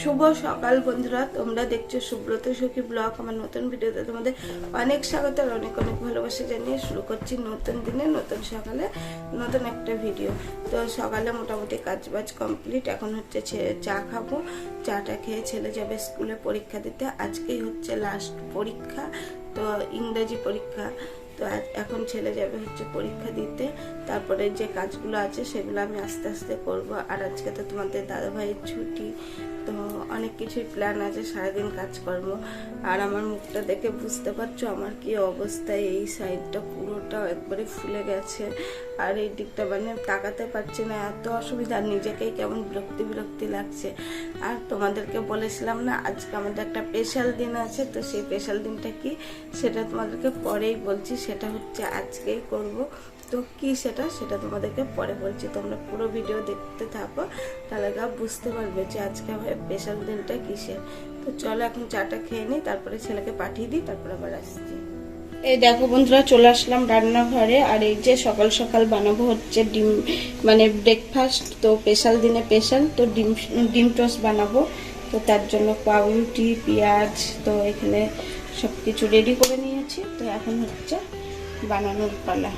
শুভ সকাল বন্ধুরা, তোমরা দেখছ সুব্রত সখী ব্লগ, আমার নতুন ভিডিওতে তোমাদের অনেক স্বাগত আর অনেক অনেক ভালোবাসা জানিয়ে শুরু করছি নতুন দিনে, নতুন সকালে, নতুন একটা ভিডিও। তো সকালে মোটামুটি কাজ বাজ কমপ্লিট এখন হচ্ছে চা খাব। চাটা খেয়ে ছেলে যাবে স্কুলে পরীক্ষা দিতে। আজকেই হচ্ছে লাস্ট পরীক্ষা, তো ইংরেজি পরীক্ষা। তো এখন ছেলে যাবে হচ্ছে পরীক্ষা দিতে। তারপরে যে কাজগুলো আছে সেগুলো আমি আস্তে আস্তে করব। আর আজকে তো তোমাদের দাদা ভাইয়ের ছুটি তো অনেক কিছুই প্ল্যান আছে, সারাদিন কাজকর্ম। আর আমার মুখটা দেখে বুঝতে পারছ আমার কি অবস্থা, এই সাইডটা পুরোটা একবারে ফুলে গেছে। আর এই দিকটা মানে তাকাতে পারছি না, এত অসুবিধা আর নিজেকেই কেমন বিরক্তি বিরক্তি লাগছে। আর তোমাদেরকে বলেছিলাম না, আজকে আমাদের একটা স্পেশাল দিন আছে, তো সেই স্পেশাল দিনটা কি? সেটা তোমাদেরকে পরেই বলছি, সেটা হচ্ছে আজকেই করব। তো কি সেটা সেটা তোমাদেরকে পরে বলছি। তোমরা পুরো ভিডিও দেখতে থাকো, তাহলে গা বুঝতে পারবে যে আজকে স্পেশাল দিনটা কিসের। তো চলো এখন চাটা খেয়ে নিই, তারপরে ছেলেকে পাঠিয়ে দিই, তারপরে আবার আসছি। এই দেখো বন্ধুরা, চলে আসলাম রান্নাঘরে, আর এই যে সকাল সকাল বানাবো হচ্ছে ডিম মানে ব্রেকফাস্ট তো স্পেশাল দিনে স্পেশাল তো ডিম ডিম টোস্ট বানাবো। তো তার জন্য পাউরুটি, পেঁয়াজ, তো এখানে সব কিছু রেডি করে নিয়েছি। তো এখন হচ্ছে বানানোর পালা।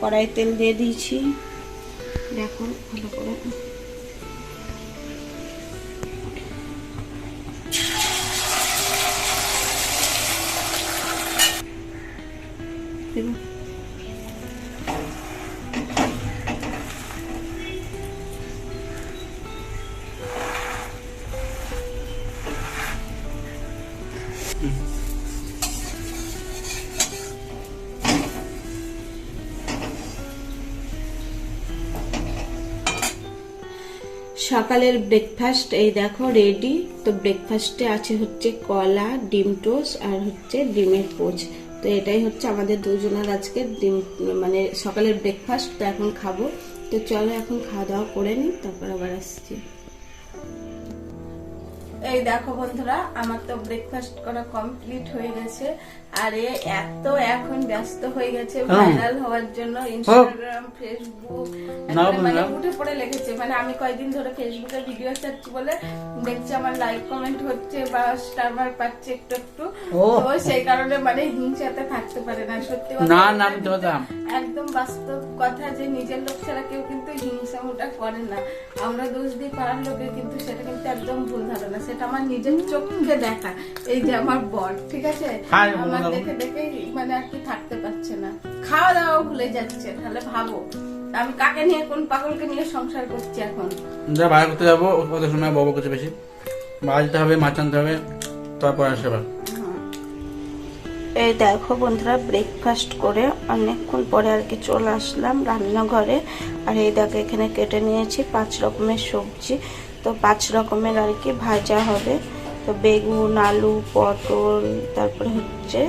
কড়াই তেল দিয়ে দিয়েছি দেখো ভালো করে দেখো। সকালের ব্রেকফাস্ট এই দেখো রেডি তো ব্রেকফাস্টে আছে হচ্ছে কলা, ডিম টোস্ট আর হচ্ছে ডিমের পোচ। তো এটাই হচ্ছে আমাদের দুজনের আজকে ডিম মানে সকালের ব্রেকফাস্ট তো এখন খাব। তো চলো এখন খাওয়া দাওয়া করে নিই, তারপর আবার আসছি। এই দেখো বন্ধুরা, আমার তো ব্রেকফাস্ট করা কমপ্লিট হয়ে গেছে। আর এত এখন ব্যস্ত হয়ে গেছে ভাইরাল হওয়ার জন্য ইনস্টাগ্রাম ফেসবুক মানে উঠে পড়ে লেগেছে। মানে আমি কয়েকদিন ধরে ফেসবুকে ভিডিও ছাড়ছি বলে দেখছি আমার লাইক কমেন্ট হচ্ছে বা স্টার মার্ক পাচ্ছে একটু একটু। তো সেই কারণে মানে হিংসাতে থাকতে পারে না সত্যি না, না, একদম বাস্তব কথা যে নিজের লোক ছাড়া কেউ কিন্তু হিংসা ওটা করে না। আমরা দোষ দিই পাড়ার লোকের কিন্তু সেটা কিন্তু একদম ভুল ধারণা। সেটা আমার নিজের চোখে দেখা। এই যে আমার বর ঠিক আছে? আমার বলো। দেখে দেখে মানে আর কি থাকতে পারছে না। খাওয়া দাওয়া ভুলে যাচ্ছে তাহলে ভাবো। আমি কাকে নিয়ে কোন পাগলকে নিয়ে সংসার করছি এখন? যা বাইরে করতে যাব কত সময় ববো কিছু বেশি। বাজতে হবে মাছ আনতে হবে তারপর আসে এই দেখো বন্ধুরা ব্রেকফাস্ট করে অনেকক্ষণ পরে আর কি চলে আসলাম রান্নাঘরে। আর এই দেখো এখানে কেটে নিয়েছি পাঁচ রকমের সবজি। তো পাঁচ রকমের আর কি ভাজা হবে। তো বেগুন, আলু, পটল, তারপরে হচ্ছে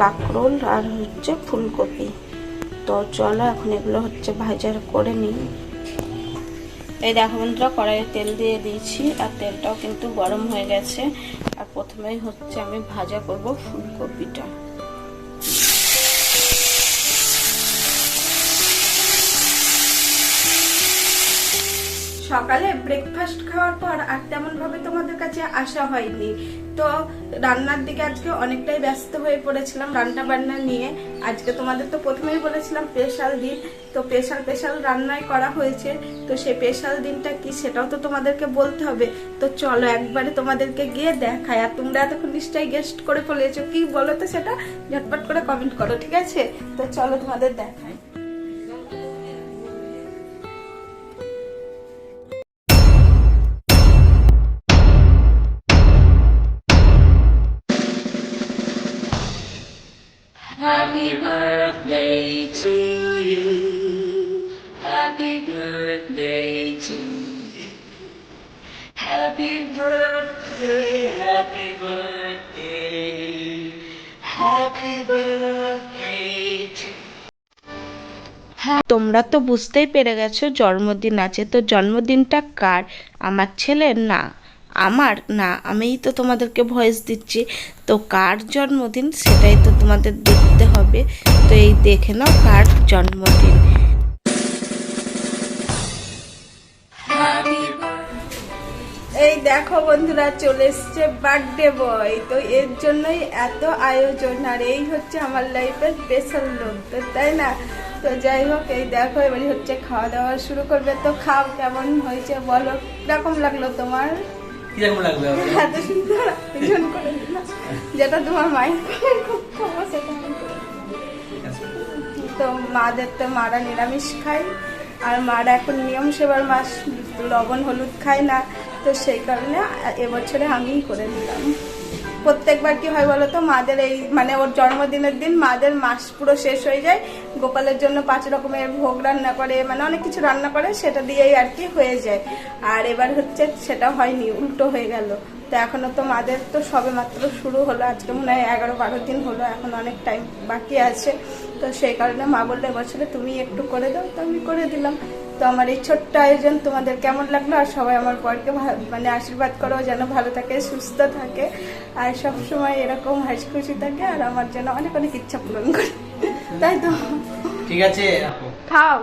কাঁকরোল আর হচ্ছে ফুলকপি। তো চলো এখন এগুলো হচ্ছে ভাজার করে নিই। এই দেখো বন্ধুরা, কড়াইয়ে তেল দিয়ে দিয়েছি আর তেলটাও কিন্তু গরম হয়ে গেছে। আর প্রথমেই হচ্ছে আমি ভাজা করব ফুলকপিটা। সকালে ব্রেকফাস্ট খাওয়ার পর আর তেমন ভাবে তোমাদের কাছে আসা হয়নি। তো রান্নার দিকে আজকে অনেকটাই ব্যস্ত হয়ে পড়েছিলাম রান্না বান্না নিয়ে। আজকে তোমাদের তো প্রথমেই বলেছিলাম স্পেশাল দিন। তো স্পেশাল স্পেশাল রান্নাই করা হয়েছে। তো সেই স্পেশাল দিনটা কি সেটাও তো তোমাদেরকে বলতে হবে। তো চলো একবারে তোমাদেরকে গিয়ে দেখায় আর তোমরা এতক্ষণ নিশ্চয়ই গেস্ট করে ফেলেছো। কি বলো তো সেটা? ঝটপট করে কমেন্ট করো, ঠিক আছে? তো চলো তোমাদের দেখায় তোমরা তো বুঝতেই পেরে গেছো জন্মদিন আছে, তো জন্মদিনটা কার? আমার ছেলের? না। আমার? না, আমিই তো তোমাদেরকে ভয়েস দিচ্ছি। তো কার জন্মদিন সেটাই তো তোমাদের দেখতে হবে। তো এই দেখে নাও কার জন্মদিন। এই দেখো বন্ধুরা, চলে এসছে বার্থডে বয় তো এর জন্যই এত আয়োজন, আর এই হচ্ছে আমার লাইফের স্পেশাল লোক তো তাই না? তো যাই হোক এই দেখো এবারে হচ্ছে খাওয়া দাওয়া শুরু করবে। তো খাও কেমন হয়েছে বলো? কীরকম লাগল তোমার? কীরকম লাগবে এত সুন্দর করে যেটা তোমার মায়ের খুব সেটা দিলাম। তো মাদের তো মারা নিরামিষ খায় আর মারা এখন নিয়ম সেবার মাস লবণ হলুদ খায় না তো সেই কারণে এবছরে আমিই করে দিলাম। প্রত্যেকবার কি হয় বলো তো, মাদের এই মানে ওর জন্মদিনের দিন মাদের মাস পুরো শেষ হয়ে যায়। গোপালের জন্য পাঁচ রকমের ভোগ রান্না করে মানে অনেক কিছু রান্না করে, সেটা দিয়েই আর কি হয়ে যায়। আর এবার হচ্ছে সেটা হয়নি, উল্টো হয়ে গেল। তো এখনও তো মাদের তো সবে মাত্র শুরু হলো, আজকে মনে হয় এগারো বারো দিন হলো, এখন অনেক টাইম বাকি আছে। তো সেই কারণে মা বলল এবছরে তুমি একটু করে দাও। তো আমি করে দিলাম। তো আমার এই ছোট্ট আয়োজন তোমাদের কেমন লাগল? আর সবাই আমার বরকে মানে আশীর্বাদ করো যেন ভালো থাকে সুস্থ থাকে। আর সব সময় এরকম হাসি খুশি থাকে আর আমার যেন অনেক অনেক ইচ্ছা পূরণ করে। তাই তো? ঠিক আছে খাও।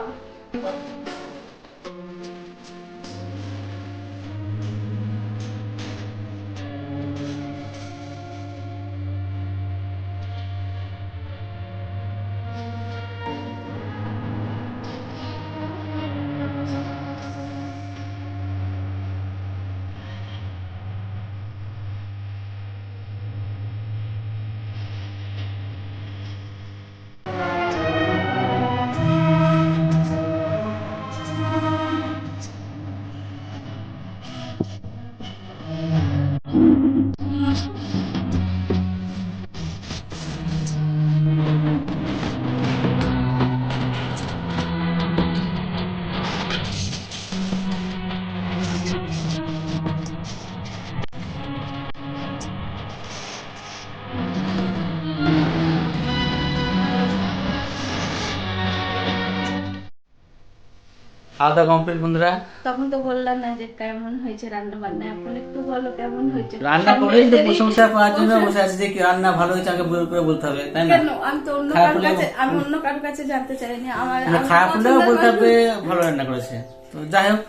খাওয়া দাওয়া কমপ্লিট বন্ধুরা? তখন তো বললাম না যে কেমন হয়েছে রান্না বান্না এখন একটু বলো কেমন হয়েছে। রান্না করেই তো প্রশংসা করার জন্য বসে আছে যে কি রান্না ভালো হয়েছে আগে বলে করে বলতে হবে তাই না? কেন? আমি তো অন্য কারোর কাছে আমি অন্য কারোর কাছে জানতে চাইনি। আমার খারাপ হলেও বলতে হবে ভালো রান্না করেছে। তো যাই হোক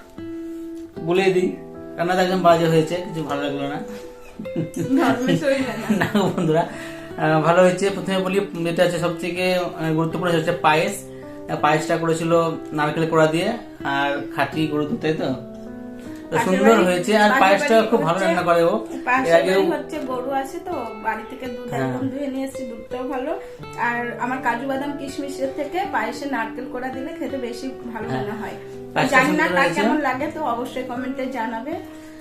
বলে দিই রান্নাটা একদম বাজে হয়েছে কিছু ভালো লাগল না। না। বন্ধুরা ভালো হয়েছে। প্রথমে বলি যেটা আছে সব থেকে গুরুত্বপূর্ণ হচ্ছে পায়েস। পায়েসটা করেছিল নারকেল কোড়া দিয়ে আর খাঁটি গরু দুধ তাই তো? সুন্দর হয়েছে আর পায়েসটা খুব ভালো রান্না করে ও। এর বাড়ি হচ্ছে গরু আছে তো বাড়ি থেকে দুধ হ্যাঁ। একদম ধুয়ে নিয়ে এসেছি দুধটাও ভালো। আর আমার কাজু বাদাম কিশমিশের থেকে পায়েসে নারকেল কোড়া দিলে খেতে বেশি ভালো হ্যাঁ। মনে হয়। জানি না কার কেমন লাগে তো অবশ্যই কমেন্টে জানাবে।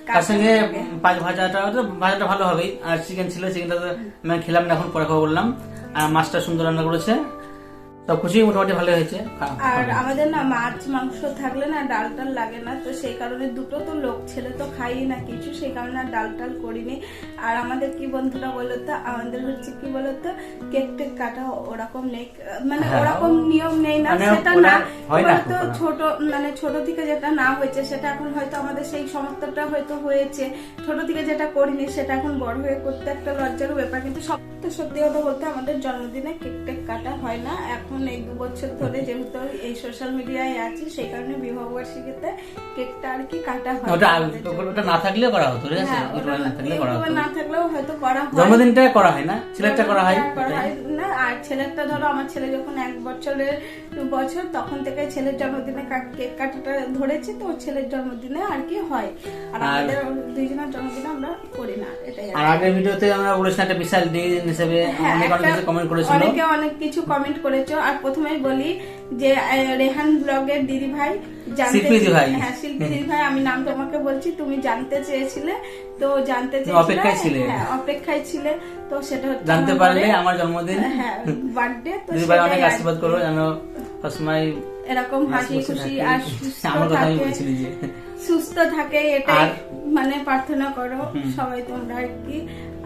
তার সঙ্গে পাঁচ ভাজাটা ভাজাটা ভালো হবেই। আর চিকেন ছিল চিকেনটা তো আমি খেলাম না এখন পরে খাব বললাম। আর মাছটা সুন্দর রান্না করেছে। কিছুই মোটামুটি ভালো হয়েছে। আর আমাদের না মাছ মাংস থাকলে না ডাল টাল লাগে না তো সেই কারণে দুটো তো লোক ছেলে তো খাই না কিছু সেই কারণে আর ডাল টাল করিনি। আর আমাদের কি বন্ধুরা বলতো আমাদের হচ্ছে কি বলতো কেক টেক কাটা ওরকম নেই। মানে হ্যাঁ, ওরকম নিয়ম নেই না মানে সেটা না। হয়তো ছোট মানে ছোট থেকে যেটা না হয়েছে সেটা এখন হয়তো আমাদের সেই সমস্তটা হয়তো হয়েছে। ছোট থেকে যেটা করিনি সেটা এখন বড় হয়ে করতে একটা লজ্জারও ব্যাপার কিন্তু সব সত্যি কথা বলতে আমাদের জন্মদিনে কেক টেক কাটা হয় না। এখন এই দু বছর ধরে যেহেতু এই সোশ্যাল মিডিয়ায় আছি সেই কারণে বিবাহবার্ষিকীতে কেকটা আর কি কাটা হয়। ওটা ওটা না থাকলেও করা হতো ঠিক আছে হ্যাঁ, না থাকলেও করা হতো। না থাকলেও হয়তো করা হয়। জন্মদিনটা করা হয় না? সিলেক্টটা করা হয়। আর ছেলেরটা ধরো আমার ছেলে যখন এক বছরের বছর তখন থেকে ছেলের জন্মদিনে কেক কাটাটা ধরেছি তো ছেলের জন্মদিনে আর কি হয়। আর আমাদের দুইজনের জন্মদিনে আমরা করি না এটাই আর আগের ভিডিওতে আমরা বলেছিলাম একটা বিশাল দিন হিসেবে হ্যাঁ, অনেক অনেক কিছু কমেন্ট করেছিল। অনেকে অনেক কিছু কমেন্ট করেছ আর প্রথমেই বলি যে রেহান ব্লগের দিদি ভাই শিল্পী ভাই। হ্যাঁ শিল্পী দিদি ভাই আমি নাম তোমাকে বলছি তুমি জানতে চেয়েছিলে তো জানতে চেয়েছিলে। অপেক্ষায় ছিলে। হ্যাঁ অপেক্ষায় ছিলে তো সেটা জানতে পারলে আমার জন্মদিন। হ্যাঁ বার্থডে তো দিদি ভাই অনেক আশীর্বাদ। করো যেন সবসময় এরকম হাসি খুশি আর সুস্থ আমার কথা আমি থাকে। বলছিলি যে। সুস্থ থাকে এটাই মানে প্রার্থনা করো সবাই তোমরা আর কি।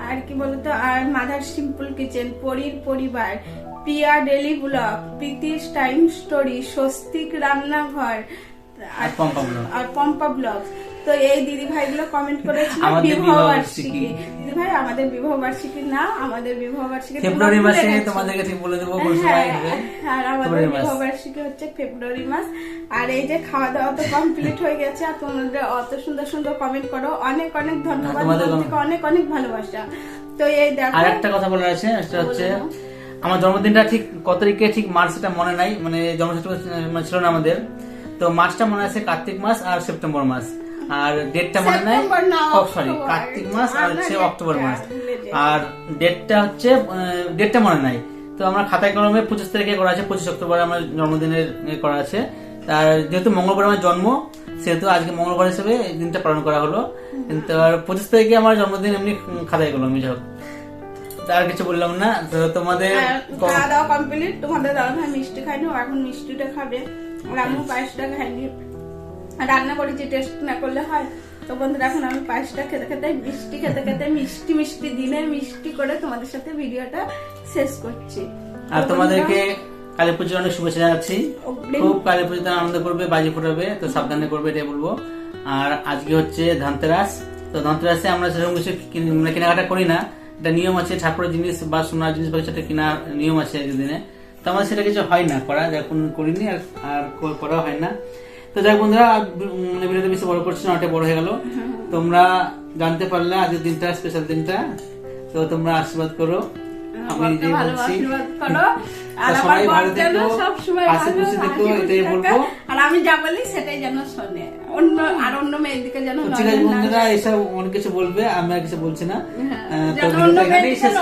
আর কি বলতো আর মাদার সিম্পল কিচেন পরীর পরিবার। Piya daily blog Pritish time story Swastik রান্নাঘর আর পম্পা ব্লগ। তো এই দিদি ভাইগুলো কমেন্ট করেছিল আমাদের বিবাহ বার্ষিকী। দিদি ভাই আমাদের বিবাহ বার্ষিকী না আমাদের বিবাহ বার্ষিকী ফেব্রুয়ারি মাসে গেছো। তোমাদেরকে ঠিক বলে দেবো হ্যাঁ, আর আমাদের বিবাহ বার্ষিকী হচ্ছে ফেব্রুয়ারি মাস। আর এই যে খাওয়া দাওয়া তো কমপ্লিট হয়ে গেছে আর তোমাদের অত সুন্দর সুন্দর কমেন্ট করো। অনেক অনেক ধন্যবাদ। তোমাদের অনেক অনেক ভালোবাসা। তো এই দেখো। আর একটা কথা বলার আছে সেটা হচ্ছে। আমার জন্মদিনটা ঠিক কত তারিখে? ঠিক মার্চ সেটা মনে নাই। মানে জন্ম মানে ছিল না আমাদের। তো মাসটা মনে আছে কার্তিক মাস আর সেপ্টেম্বর মাস। আর ডেটটা মনে নাই। সরি কার্তিক মাস আর হচ্ছে অক্টোবর মাস। আর ডেটটা হচ্ছে ডেটটা মনে নাই। তো আমরা খাতায় কলমে পঁচিশ তারিখে করা আছে পঁচিশ অক্টোবর আমার জন্মদিনের করা আছে। তার যেহেতু মঙ্গলবার আমার জন্ম সেহেতু আজকে মঙ্গলবার হিসেবে এই দিনটা পালন করা হলো। কিন্তু আর পঁচিশ তারিখে আমার জন্মদিন এমনি খাতায় কলমে যাই হোক। আর কিছু বললাম না। তো তোমাদের আর খাওয়া দাওয়া কমপ্লিট তোমাদের দাদা ভাই মিষ্টি খাইনি ও এখন মিষ্টিটা খাবে। আর আমি পায়েসটা খাইনি। রান্না করেছি টেস্ট না করলে হয়। তো বন্ধুরা এখন আমি পায়েসটা খেতে খেতে মিষ্টি খেতে খেতে মিষ্টি মিষ্টি দিনে মিষ্টি করে তোমাদের সাথে ভিডিওটা শেষ করছি। আর তোমাদেরকে কালী পুজোর অনেক শুভেচ্ছা জানাচ্ছি। খুব কালী পুজোতে আনন্দ করবে বাজি ফোটাবে তো সাবধানে করবে এটাই বলব। আর আজকে হচ্ছে ধনতেরাস। তো ধানতেরাসে আমরা সেরকম কিছু মানে কেনাকাটা করি না। এটা নিয়ম আছে ঠাকুরের জিনিস বা সোনার জিনিস বা কিছু একটা কেনার নিয়ম আছে দিনে। তো আমাদের সেটা কিছু হয় না করা এখন করিনি আর আর করা হয় না। তো যাই বন্ধুরা ভিডিওটা বেশি বড় করছে না ওটা বড় হয়ে গেল। তোমরা জানতে পারলে আজকের দিনটা স্পেশাল দিনটা। তো তোমরা আশীর্বাদ করো। আমি যে বলছি আর সবাই ভালো থেকো, সবসময় হাসি থেকো, এটাই বলব। আর আমি যা বলি সেটাই যেন শোনে। অন্য আর অন্য মেয়ের দিকে যেন ঠিক আছে বন্ধুরা এসব অনেক কিছু বলবে আমি আর কিছু বলছি না। হ্যাঁ, তো ভিডিওটা এখানেই শেষ।